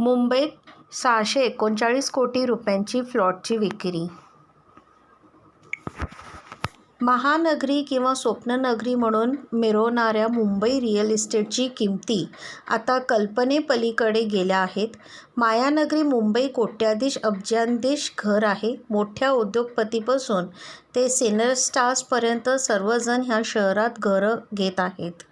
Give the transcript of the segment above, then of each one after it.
मुंबईत सहाशे एकोणचाळीस कोटी रुपयांची फ्लॉटची विक्री. महानगरी किंवा स्वप्ननगरी म्हणून मिरवणाऱ्या मुंबई रिअल इस्टेटची किमती आता कल्पनेपलीकडे गेल्या आहेत. मायानगरी मुंबई कोट्याधीश अब्जांदेश घर आहे. मोठ्या उद्योगपतीपासून ते सिनियर स्टार्सपर्यंत सर्वजण ह्या शहरात घरं घेत आहेत.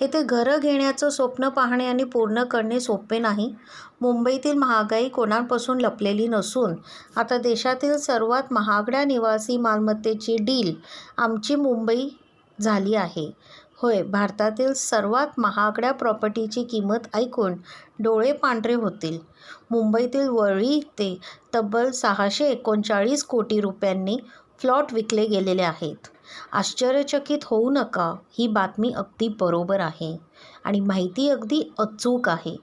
हे ते घरं घेण्याचं स्वप्न पाहणे आणि पूर्ण करणे सोपे नाही. मुंबईतील महागाई कोणापासून लपलेली नसून आता देशातील सर्वात महागड्या निवासी मालमत्तेची डील आमची मुंबई झाली आहे. होय भारतातील सर्वात महागड्या प्रॉपर्टीची किंमत ऐकून डोळे पांढरे होतील. मुंबईतील वरळी ते तब्बल सहाशे एकोणचाळीस कोटी रुपयांनी फ्लॉट विकले गेलेले आहेत. आश्चर्यचकित होऊ नका ही बातमी अगदी बरोबर आहे. आणि माहिती अगदी अचूक आहे.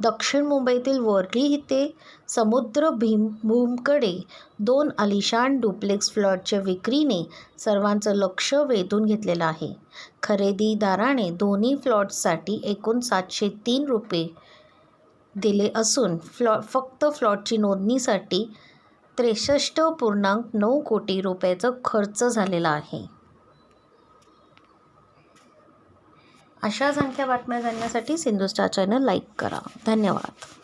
दक्षिण मुंबईतील वर्ली ते समुद्र भीम भूमकडे दोन अलिशान डुप्लेक्स फ्लॉटच्या विक्रीने सर्वांचं लक्ष वेधून घेतलेलं आहे. खरेदीदाराने दोन्ही फ्लॉट्ससाठी एकूण सातशे तीन रुपये दिले असून फ्लॉ फक्त फ्लॉटची नोंदणीसाठी त्रेसष्ट पूर्णांक नऊ कोटी रुपयाचा खर्च झालेला आहे. अशाच संख्या बातम्या जाणण्यासाठी सिंधुस्टार चॅनल लाईक करा. धन्यवाद.